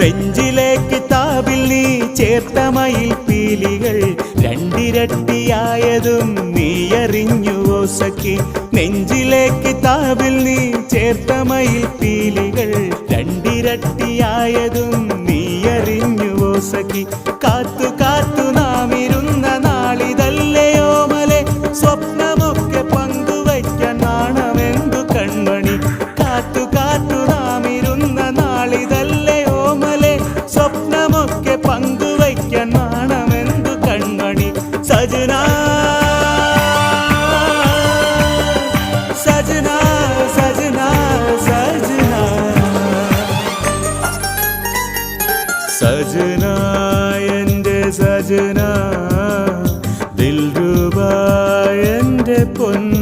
നെഞ്ചിലേക്ക് താവിൽ നീ ചേർത്തമയിൽ പീലികൾ രണ്ടിരട്ടിയായതും നീയറിഞ്ഞുവോ സഖി നെഞ്ചിലേക്ക് താവിൽ നീ ചേർത്തമയിൽ പീലികൾ രണ്ടിരട്ടിയായതും നീയറിഞ്ഞുവോ ഓസക്കി. കാത്തു കാത്തു നാ सजना सजना सजना सजना। എന്റെ സജന ദിൽരുബ എന്റെ പൊന്ന